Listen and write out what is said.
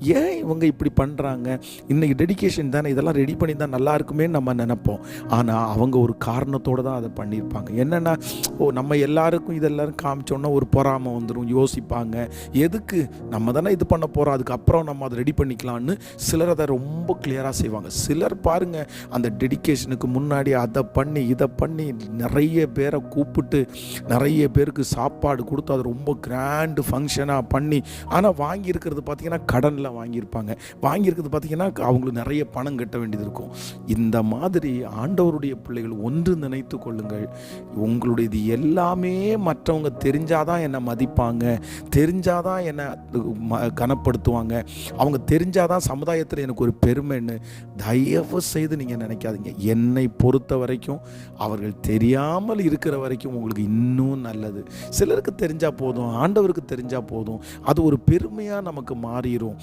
ஏன் இவங்க இப்படி பண்ணுறாங்க இன்றைக்கி டெடிகேஷன் தானே இதெல்லாம் ரெடி பண்ணி தான் நல்லா இருக்குமே நம்ம நினைப்போம். ஆனால் அவங்க ஒரு காரணத்தோடு தான் அதை பண்ணியிருப்பாங்க. என்னென்னா ஓ நம்ம எல்லாருக்கும் இதெல்லாரும் காமிச்சோன்னா ஒரு பொறாமை வந்துடும் யோசிப்பாங்க. எதுக்கு? நம்ம தானே இது பண்ண போகிறோம் அதுக்கப்புறம் நம்ம அதை ரெடி பண்ணிக்கலாம்னு சிலர் அதை ரொம்ப கிளியராக செய்வாங்க. சிலர் பாருங்கள் அந்த டெடிகேஷனுக்கு முன்னாடி அதை பண்ணி இதை பண்ணி நிறைய பேரை கூப்பிட்டு நிறைய பேருக்கு சாப்பாடு கொடுத்து அது ரொம்ப கிராண்டு ஃபங்க்ஷனாக பண்ணி ஆனால் வாங்கியிருக்கிறது பார்த்திங்கன்னா கடனில் வாங்கியிருப்பாங்க. வாங்கியிருக்கிறது பார்த்தீங்கன்னா அவங்களுக்கு நிறைய பணம் கட்ட வேண்டியது இருக்கும். இந்த மாதிரி ஆண்டவருடைய பிள்ளைகள் ஒன்று நினைத்து கொள்ளுங்கள். உங்களுடையது எல்லாமே மற்றவங்க தெரிஞ்சாதான் என்னை மதிப்பாங்க. தெரிஞ்சாதான் என்னை ம- கனப்படுத்துவாங்க. அவங்க தெரிஞ்சாதான் சமுதாயத்தில் எனக்கு ஒரு பெருமைன்னு தயவு செய்து நீங்கள் நினைக்காதீங்க. என்னை பொறுத்த வரைக்கும் அவர்கள் தெரியாமல் இருக்கிற வரைக்கும் உங்களுக்கு இன்னும் நல்லது. சிலருக்கு தெரிஞ்சால் போதும் ஆண்டவருக்கு தெரிஞ்சால் போதும். அது ஒரு பெருமையாக நமக்கு மாறிடும்